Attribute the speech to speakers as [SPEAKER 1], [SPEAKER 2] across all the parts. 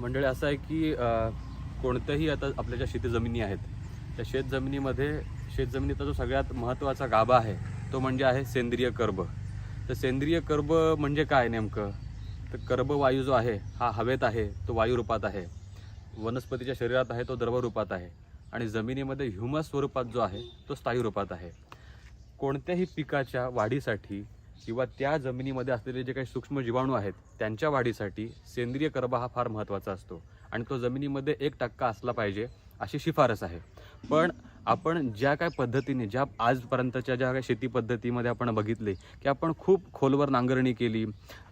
[SPEAKER 1] मंडळी असं आहे की कोणत्याही आता आपल्या ज्या शेती जमिनी आहेत त्या शेत जमिनीमध्ये शेत जमिनीचा जो सगळ्यात महत्त्वाचा गाभा आहे तो म्हणजे आहे सेंद्रिय कर्ब. तर सेंद्रिय कर्ब म्हणजे काय नेमकं? तर कर्ब वायू जो आहे हा हवेत आहे तो वायू रूपात आहे. वनस्पतीच्या शरीरात आहे तो द्रव रूपात आहे. आणि जमिनीमध्ये ह्युमस स्वरूपात जो आहे तो स्थायी रूपात आहे. कोणत्याही पिकाच्या वाढीसाठी किंवा त्या जमिनीमध्ये असलेले जे काही सूक्ष्म जीवाणू आहेत त्यांच्या वाढीसाठी सेंद्रिय कर्ब हा फार महत्त्वाचा असतो. आणि तो जमिनीमध्ये एक टक्का असला पाहिजे अशी शिफारस आहे. पण आपण ज्या काय पद्धतीने ज्या आजपर्यंतच्या ज्या काही शेती पद्धतीमध्ये आपण बघितले की आपण खूप खोलवर नांगरणी केली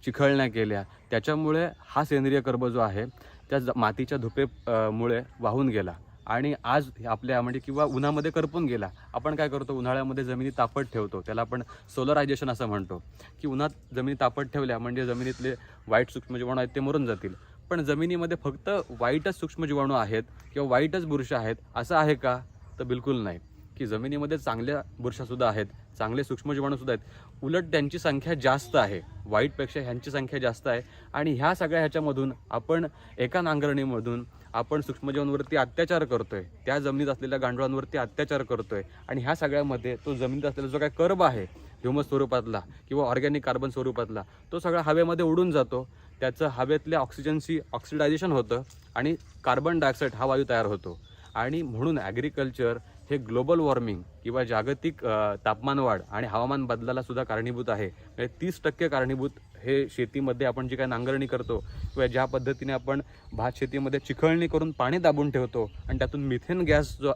[SPEAKER 1] चिखळण्या केल्या त्याच्यामुळे हा सेंद्रिय कर्ब जो आहे त्या मातीच्या धुपे मुळे वाहून गेला. आणि आज आपल्या म्हणजे किंवा उन्हामध्ये करपून गेला आपण काय करतो? उन्हाळ्यामध्ये जमिनी तापट ठेवतो. त्याला आपण सोलरायझेशन असं म्हणतो. की उन्हात जमिनी तापट ठेवल्या म्हणजे जमिनीतले वाईट सूक्ष्मजीवाणू आहेत ते मरून जातील. पण जमिनीमध्ये फक्त वाईटच सूक्ष्मजीवाणू आहेत किंवा वाईटच बुरशी आहेत असं आहे का? तर बिलकुल नाही. की जमिनीमध्ये चांगल्या बुरशासुद्धा आहेत चांगले सूक्ष्मजीवाणूसुद्धा आहेत. उलट त्यांची संख्या जास्त आहे. वाईटपेक्षा ह्यांची संख्या जास्त आहे. आणि ह्या सगळ्या ह्याच्यामधून आपण एका नांगरणीमधून आपण सूक्ष्मजीवांवरती अत्याचार करतोय. त्या जमिनीत असलेल्या गांडुळांवरती अत्याचार करतोय. आणि ह्या सगळ्यामध्ये तो जमिनीत असलेला जो काय कर्ब आहे ह्युमस स्वरूपातला किंवा ऑर्गॅनिक कार्बन स्वरूपातला तो सगळा हवेमध्ये उडून जातो. त्याचं हवेतल्या ऑक्सिजनशी ऑक्सिडायझेशन होतं आणि कार्बन डायऑक्साईड हा वायू तयार होतो. आणि म्हणून ॲग्रिकल्चर हे ग्लोबल वॉर्मिंग किंवा जागतिक तापमानवाढ आणि हवामान बदलाला सुद्धा कारणीभूत आहे. म्हणजे तीस टक्के कारणीभूत हे शेतीमध्ये आपण जी काही नांगरणी करतो किंवा ज्या पद्धतीने आपण भात शेतीमध्ये चिखळणी करून पाणी दाबून ठेवतो आणि त्यातून मिथेन गॅस जो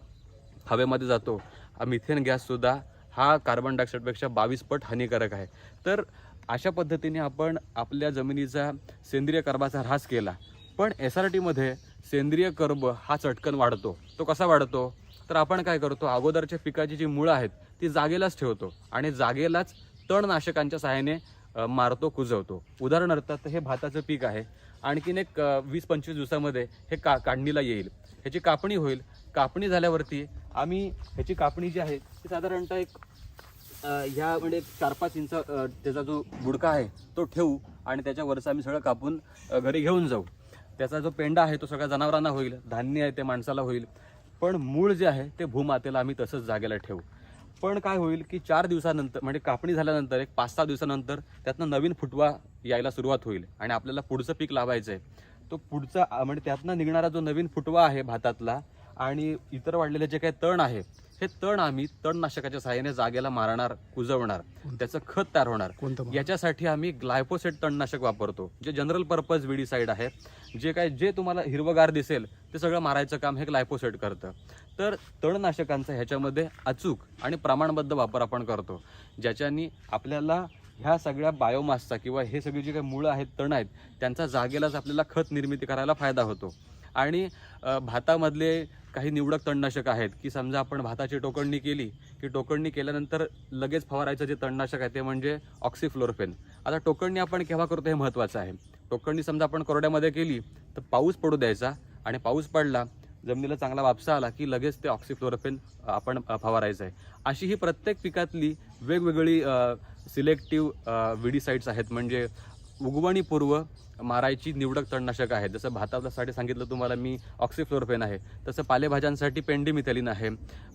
[SPEAKER 1] हवेमध्ये जातो हा मिथेन गॅससुद्धा हा कार्बन डायऑक्साईडपेक्षा बावीस पट हानिकारक आहे. तर अशा पद्धतीने आपण आपल्या जमिनीचा सेंद्रिय कर्बाचा ऱ्हास केला पण एस आर टीमध्ये सेंद्रिय कर्ब हा चटकन वाढतो. तो कसा वाढतो? तर आपण काय करतो? अगोदरच्या पिकाची जी मुळं आहेत ती जागेलाच ठेवतो आणि जागेलाच तणनाशकांच्या सहाय्याने मारतो कुजवतो. उदाहरणार्थ हे भाताचं पीक आहे. आणखीन एक वीस पंचवीस दिवसामध्ये हे का काढणीला येईल. ह्याची कापणी होईल. कापणी झाल्यावरती आम्ही ह्याची कापणी जी आहे ती साधारणतः एक ह्या म्हणजे चार पाच इंच त्याचा जो बुडका आहे तो ठेवू आणि त्याच्यावरचं आम्ही सगळं कापून घरी घेऊन जाऊ. त्याचा जो पेंडा आहे तो सगळ्या जनावरांना होईल. धान्य आहे ते माणसाला होईल. पण मूळ जे आहे ते भूमातेला आम्ही तसंच जागेला ठेवू. पण काय होईल की चार दिवसानंतर म्हणजे कापणी झाल्यानंतर एक पाच सहा दिवसानंतर त्यातनं नवीन फुटवा यायला सुरुवात होईल आणि आपल्याला पुढचं पीक लावायचं आहे तो पुढचा म्हणजे त्यातनं निघणारा जो नवीन फुटवा आहे भातातला आणि इतर वाढलेले जे काही तण आहे हे तण आम्ही तणनाशकाच्या सहाय्याने जागेला मारणार कुजवणार. त्याचं खत तयार होणार? याच्यासाठी आम्ही ग्लायपोसेट तणनाशक वापरतो. जे जनरल पर्पज विडीसाईड आहे. जे काय जे तुम्हाला हिरवगार दिसेल ते सगळं मारायचं काम हे ग्लायपोसेट करतं. तर तणनाशकांचा ह्याच्यामध्ये अचूक आणि प्रमाणबद्ध वापर आपण करतो. ज्याच्यानी आपल्याला ह्या सगळ्या बायोमासचा किंवा हे सगळे जे काही मुळं आहेत तण आहेत त्यांचा जागेलाच आपल्याला खत निर्मिती करायला फायदा होतो. आणि भातामधले काही निवडक तणनाशक आहेत की समजा आपण भाताची टोकणणी केली की टोकणणी केल्यानंतर लगेच फवारायचं जे तणनाशक आहे ते म्हणजे ऑक्सिफ्लोरफेन. आता टोकणणी आपण केव्हा करतो हे महत्त्वाचं आहे. टोकणणी समजा आपण कोरड्यामध्ये केली तर पाऊस पडू द्यायचा आणि पाऊस पडला जमिनीला चांगला वापसा आला की लगेच ते ऑक्सिफ्लोरफेन आपण फवारायचं आहे. अशी ही प्रत्येक पिकातली वेगवेगळी सिलेक्टिव्ह विडीसाईड्स आहेत. म्हणजे उगवणीपूर्व मारायची निवडक तणनाशक आहेत जसं भातासाठी सांगितलं तुम्हाला मी ऑक्सिफ्लोरोफेन आहे. तसं पालेभाज्यांसाठी पेंडीमिथॅलिन आहे.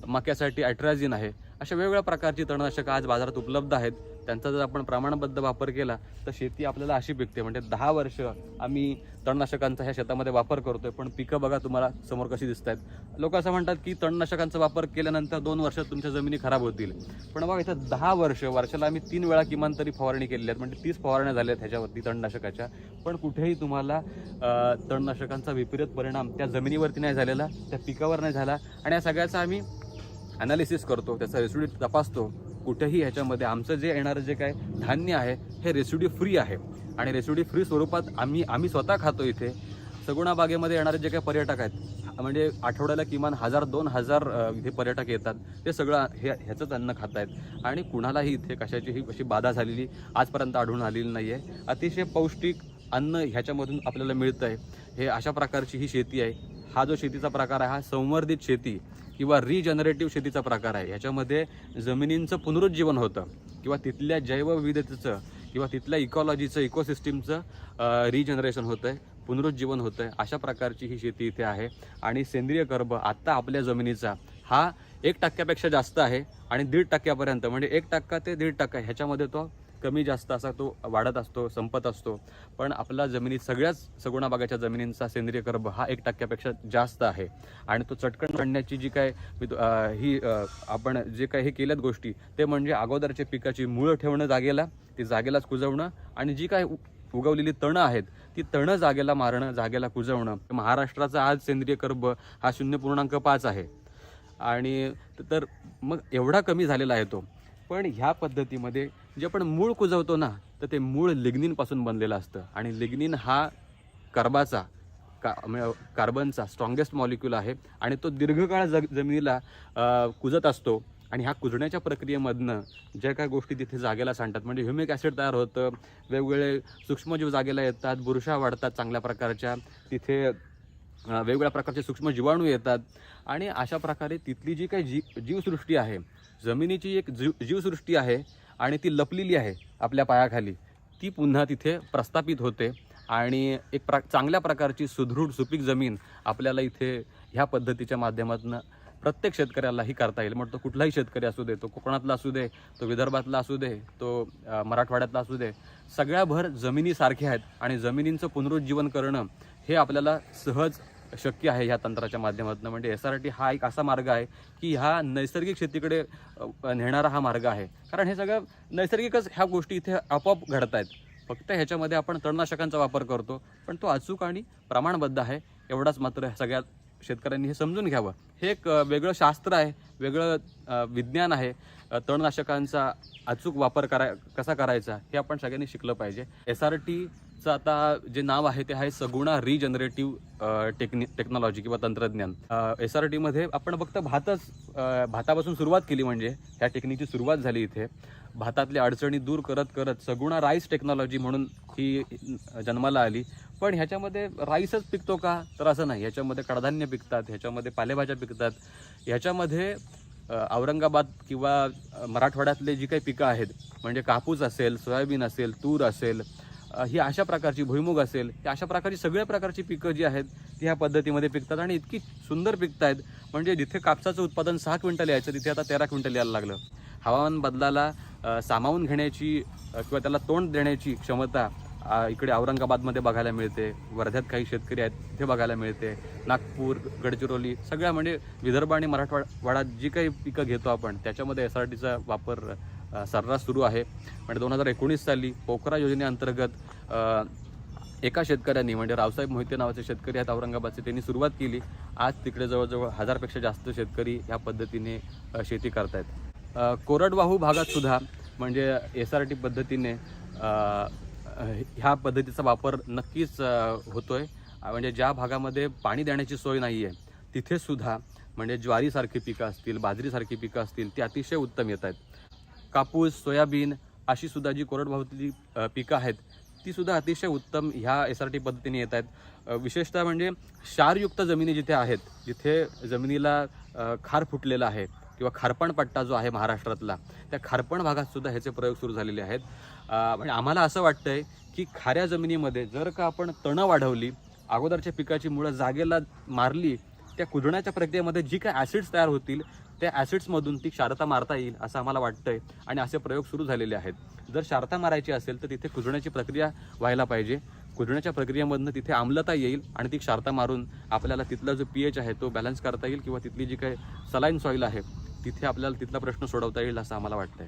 [SPEAKER 1] मक्यासाठी ॲट्राझिन आहे. अशा वेगवेगळ्या प्रकारची तणनाशकं आज बाजारात उपलब्ध आहेत. त्यांचा जर आपण प्रमाणबद्ध वापर केला तर शेती आपल्याला अशी पिकते. म्हणजे दहा वर्ष आम्ही तणनाशकांचा ह्या शेतामध्ये वापर करतोय पण पिकं बघा तुम्हाला समोर कशी दिसत आहेत लोक असं म्हणतात की तणनाशकांचा वापर केल्यानंतर दोन वर्षात तुमच्या जमिनी खराब होतील. पण बघा इथं दहा वर्ष वर्षाला आम्ही तीन वेळा किमान तरी फवारणी केलेली आहेत. म्हणजे तीस फवारण्या झाल्या आहेत ह्याच्यावरती तणनाशकाच्या. पण कुठेही तुम्हाला तणनाशकांचा विपरीत परिणाम त्या जमिनीवरती नाही झालेला त्या पिकावर नाही झाला. आणि या सगळ्याचा आम्ही ॲनालिसिस करतो त्याचा रेसिड्यू तपासतो. कुठेही ह्याच्यामध्ये आमचं जे येणारं जे काय धान्य आहे हे रेसिड्यू फ्री आहे. आणि रेसिड्यू फ्री स्वरूपात आम्ही आम्ही स्वतः खातो इथे. सगुणा बागेमध्ये येणारे जे काही पर्यटक आहेत म्हणजे आठवड्याला किमान हजार दोन हजार इथे पर्यटक येतात. ते सगळं हे ह्याचंच अन्न खात आहेत आणि कुणालाही इथे कशाचीही अशी बाधा झालेली आजपर्यंत आढळून आलेली नाही आहे अतिशय पौष्टिक अन्न ह्याच्यामधून आपल्याला मिळतं आहे हे अशा प्रकारची ही शेती आहे. हा जो शेतीचा प्रकार आहे हा संवर्धित शेती. किंवा रिजनरेटिव्ह शेतीचा प्रकार आहे. ह्याच्यामध्ये जमिनींचं पुनरुज्जीवन होतं किंवा तिथल्या जैवविविधतेचं किंवा तिथल्या इकॉलॉजीचं इकोसिस्टीमचं रिजनरेशन होतं आहे पुनरुज्जीवन होतं आहे अशा प्रकारची ही शेती इथे आहे. आणि सेंद्रिय कर्ब आत्ता आपल्या जमिनीचा हा एक टक्क्यापेक्षा जास्त आहे आणि दीड टक्क्यापर्यंत. म्हणजे एक टक्का ते दीड टक्का ह्याच्यामध्ये तो कमी जास्त असा तो वाढत असतो संपत असतो. पण आपला जमिनीत सगळ्याच सगुणा बागाच्या जमिनींचा सेंद्रिय कर्ब हा एक टक्क्यापेक्षा जास्त आहे. आणि तो चटकन काढण्याची जी काय ही आपण जे काही हे केल्यात गोष्टी ते म्हणजे अगोदरच्या पिकाची मुळं ठेवणं जागेला ती जागेलाच कुजवणं आणि जी काय उगवलेली तणं आहेत ती तणं जागेला मारणं जागेला कुजवणं. महाराष्ट्राचा आज सेंद्रिय कर्ब हा शून्य पूर्णांक पाच आहे. आणि तर मग एवढा कमी झालेला आहे तो. पण ह्या पद्धतीमध्ये जे आपण मूळ कुजवतो ना तर ते मूळ लिग्निनपासून बनलेलं असतं. आणि लिग्निन हा कर्बाचा का म्हणजे कार्बनचा स्ट्रॉंगेस्ट मॉलिक्यूल आहे. आणि तो दीर्घकाळ जग जमिनीला कुजत असतो. आणि ह्या कुजण्याच्या प्रक्रियेमधनं ज्या काय गोष्टी तिथे जागेला सांडतात म्हणजे ह्युमिक ॲसिड तयार होतं वेगवेगळे सूक्ष्मजीव जागेला येतात बुरशा वाढतात चांगल्या प्रकारच्या तिथे वेगवेगळ्या प्रकारचे सूक्ष्म जीवाणू येतात. आणि अशा प्रकारे तिथली जी काही जी जीवसृष्टी आहे जमिनीची एक जीव जीवसृष्टी आहे आणि ती लपलेली आहे आपल्या पायाखाली. ती पुन्हा तिथे प्रस्थापित होते आणि एक प्र चांगल्या प्रकारची सुदृढ सुपीक जमीन आपल्याला इथे ह्या पद्धतीच्या माध्यमातून प्रत्येक शेतकऱ्यालाही करता येईल. मग तो कुठलाही शेतकरी असू दे तो कोकणातला असू दे तो विदर्भातला असू दे तो मराठवाड्यातला असू दे सगळ्याभर जमिनी सारख्या आहेत आणि जमिनींचं पुनरुज्जीवन करणं हे आपल्याला सहज शक्य आहे ह्या तंत्राच्या माध्यमातून. म्हणजे एस आर टी हा एक असा मार्ग आहे की ह्या नैसर्गिक शेतीकडे नेणारा हा मार्ग आहे. कारण हे सगळं नैसर्गिकच ह्या गोष्टी इथे आपोआप घडत आहेत फक्त ह्याच्यामध्ये आपण तणनाशकांचा वापर करतो पण तो अचूक आणि प्रमाणबद्ध आहे. एवढाच मात्र सगळ्या शेतकऱ्यांनी हे समजून घ्यावं. हे एक वेगळं शास्त्र आहे वेगळं विज्ञान आहे. तणनाशकांचा अचूक वापर करा कसा करायचा हे आपण सगळ्यांनी शिकलं पाहिजे. एस आर टी चं आता जे नाव आहे ते आहे सगुणा रिजनरेटिव्ह टेक्नि टेक्नॉलॉजी किंवा तंत्रज्ञान. एस आर टीमध्ये आपण फक्त भातच भातापासून सुरुवात केली म्हणजे ह्या टेक्निकची सुरुवात झाली इथे. भातातल्या अडचणी दूर करत करत सगुणा राईस टेक्नॉलॉजी म्हणून ही जन्माला आली. पण ह्याच्यामध्ये राईसच पिकतो का? तर असं नाही. ह्याच्यामध्ये कडधान्य पिकतात ह्याच्यामध्ये पालेभाज्या पिकतात. ह्याच्यामध्ये औरंगाबाद किंवा मराठवाड्यातले जी काही पिकं आहेत म्हणजे कापूस असेल सोयाबीन असेल तूर असेल ही अशा प्रकारची भुईमुग असेल ही अशा प्रकारची सगळ्या प्रकारची पिकं जी आहेत ती ह्या पद्धतीमध्ये पिकतात आणि इतकी सुंदर पिकत आहेत म्हणजे जिथे कापसाचं उत्पादन सहा क्विंटल यायचं तिथे आता तेरा क्विंटल यायला लागलं. हवामान बदलाला सामावून घेण्याची किंवा त्याला तोंड देण्याची क्षमता इकडे औरंगाबादमध्ये बघायला मिळते. वर्ध्यात काही शेतकरी आहेत तिथे बघायला मिळते. नागपूर गडचिरोली सगळ्या म्हणजे विदर्भ आणि मराठवाडा जी काही पिकं घेतो आपण त्याच्यामध्ये एस आर टीचा वापर सर्रास सुरू आहे. म्हणजे दोन हजार एकोणीस साली पोखरा योजनेअंतर्गत एका शेतकऱ्यांनी म्हणजे रावसाहेब मोहिते नावाचे शेतकरी आहेत औरंगाबादचे त्यांनी सुरुवात केली. आज तिकडे जवळजवळ हजारपेक्षा जास्त शेतकरी ह्या पद्धतीने शेती करतायत. कोरडवाहू भागात सुद्धा म्हणजे एस आर टी पद्धतीने ह्या पद्धतीचा वापर नक्कीच होतो आहे म्हणजे ज्या भागामध्ये पाणी देण्याची सोय नाही आहे तिथेसुद्धा म्हणजे ज्वारीसारखी पिकं असतील बाजरीसारखी पिकं असतील ती अतिशय उत्तम येत आहेत कापूस सोयाबीन अशी सुद्धा जी कोरडवाहूतली पिकं आहेत ती सुद्धा अतिशय उत्तम ह्या एस आर टी पद्धतीने येत आहेत. विशेषतः म्हणजे क्षारयुक्त जमिनी जिथे आहेत जिथे जमिनीला खार फुटलेला आहे किंवा खारपण पट्टा जो आहे महाराष्ट्रातला त्या खारपण भागात सुद्धा ह्याचे प्रयोग सुरू झालेले आहेत. म्हणजे आम्हाला असं वाटतं आहे की खाऱ्या जमिनीमध्ये जर का आपण तणं वाढवली अगोदरच्या पिकाची मुळं जागेला मारली त्या कुजण्याच्या प्रक्रियेमध्ये जी काय ॲसिड्स तयार होतील त्या ॲसिड्समधून ती क्षारता मारता येईल असं आम्हाला वाटतंय. आणि असे प्रयोग सुरू झालेले आहेत. जर क्षारता मारायची असेल तर तिथे कुजण्याची प्रक्रिया व्हायला पाहिजे. कुजण्याच्या प्रक्रियेमधनं तिथे आम्लता येईल आणि ती क्षारता मारून आपल्याला तिथला जो पी एच आहे तो बॅलन्स करता येईल किंवा तिथली जी काही सलाईन सॉईल आहे तिथे आपल्याला तिथला प्रश्न सोडवता येईल असं आम्हाला वाटतंय.